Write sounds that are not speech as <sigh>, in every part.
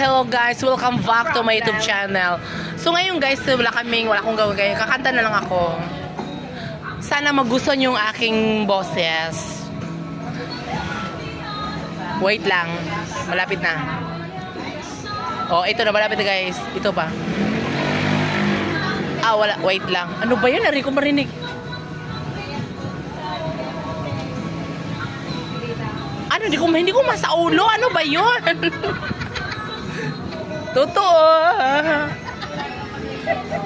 Hello guys, welcome back to my YouTube channel. So ngayon guys, wala kaming, wala akong gawin ngayon. Kakanta na lang ako. Sana magustuhan yung aking boses. Wait lang. Malapit na. Oh, ito na, malapit na guys. Ito pa. Ah, wala. Wait lang. Ano ba yun? Nari ko marinig. Ano, hindi ko, hindi ko masaulo. Ano ba yun? <laughs> Totoo.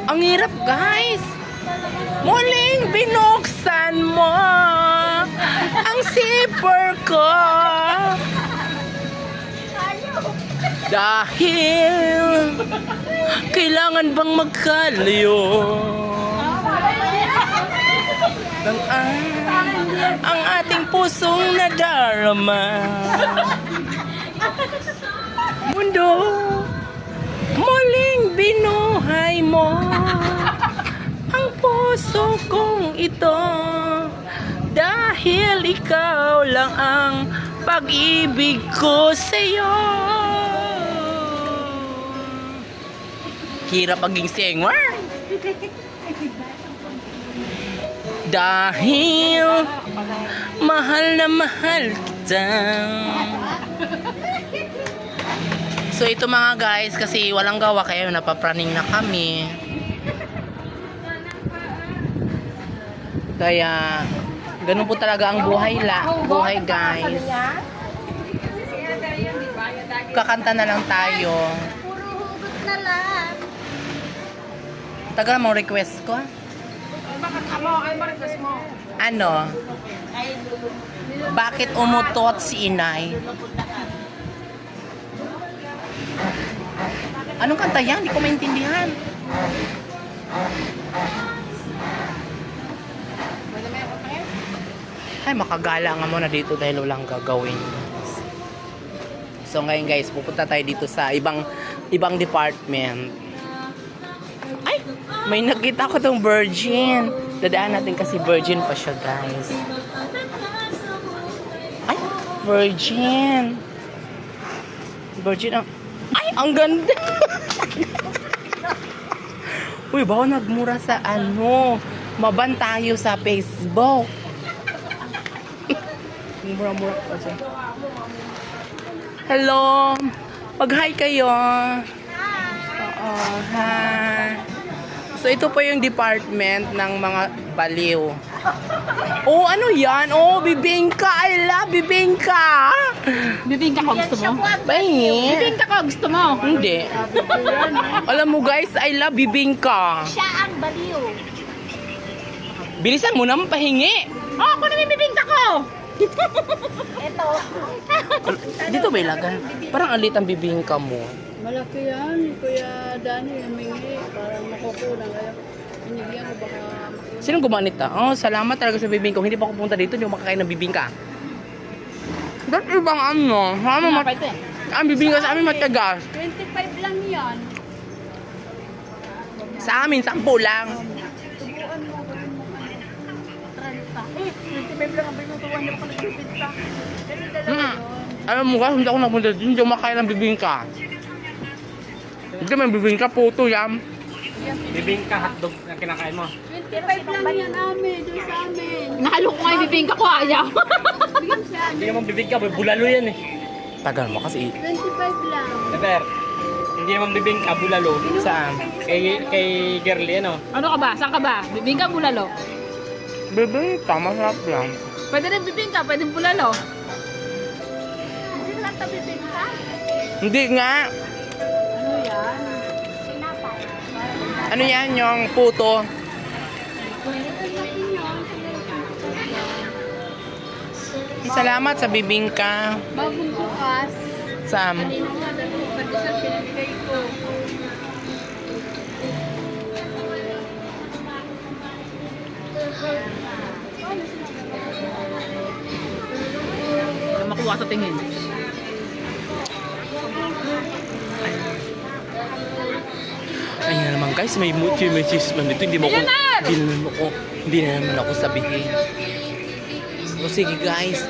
Ang hirap, guys. Muling binuksan mo ang zipper ko. Dahil kailangan bang magkalayo? Ng ang, ang ating pusong nadarama. Mundo, muling binuhay mo ang puso kong ito dahil ikaw lang ang pag-ibig ko sa'yo. Hirap maging singer. Dahil mahal na mahal kita. So ito mga guys, kasi walang gawa kaya napapraning na kami. Kaya ganun po talaga ang buhay la, buhay guys. Kakanta na lang tayo. Puro hugot na lang. Tagal mo request ko. Ano? Bakit umutot si inay? Anong kanta yan? Hindi ko maintindihan. Ay, makagala nga muna dito dahil walang gagawin. So ngayon guys, pupunta tayo dito sa ibang ibang department. Ay, may nakita ko tong virgin. Dadaan natin kasi virgin pa siya, guys. Ay, virgin. Virgin ang... Ay, ang ganda! Uy, baka nagmura sa ano. Maban tayo sa Facebook. Mura-mura pa siya. Hello! Pag-hi kayo. Oo, hi. So, ito po yung department ng mga baliw. Oh, ano yan? Oh, bibingka. I love bibingka. Bibingka ko gusto mo? Bibingka ko gusto mo? Hindi. Alam mo guys, I love bibingka. Siya ang baliw. Bilisan mo naman pahingi. Oh, ako na may bibingka ko! Ito. Dito ba ilagay? Parang alit ang bibingka mo. Malaki yan, Kuya Dani, humingi. Parang makukulang. Kaya binigyan ko baka. Sinong gumanit ah? Oh, salamat talaga sa bibingka. Hindi pa ako pumunta dito, hindi ako makakain ng bibingka. Ba't ibang ano? Ano mat Dapat eh. ang bibingka sa amin matagas. 25 lang yan. Sa amin, sampu lang. Tubuan mo, gawin mo. 30. Eh, 25 lang ang binutuan niya pa nagbibinta. Pero dalawa Mm. yun. Alam mo guys, hindi ako napunta dito, hindi ako makakain ng bibingka. Hindi may bibingka, puto yan. Bibingka hotdog na kinakain mo. 25 lang yan amin, doon sa amin. Nahalo ko nga yung bibingka ko, ayaw. Hindi naman bibingka, bulalo yan eh. Tagal mo kasi 25 lang. Never. Hindi naman bibingka, bulalo. saan? Kay, kay girly, ano? Ano ka ba? Saan ka ba? Bibingka, bulalo? Bibingka, masarap lang. Pwede rin bibingka, pwede bulalo. Hindi lang ito bibigta. Hindi nga. Ano yan? Yung puto? Salamat sa bibingka. Bagong bukas. Sam. Makuha sa tingin. Guys, may muchi may chisman dito. Hindi mo na! hindi na naman ako, hindi na naman ako sabihin. O sige guys.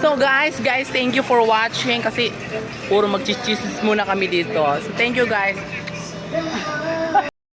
So guys, guys, thank you for watching kasi puro magchichismis muna kami dito. So thank you guys.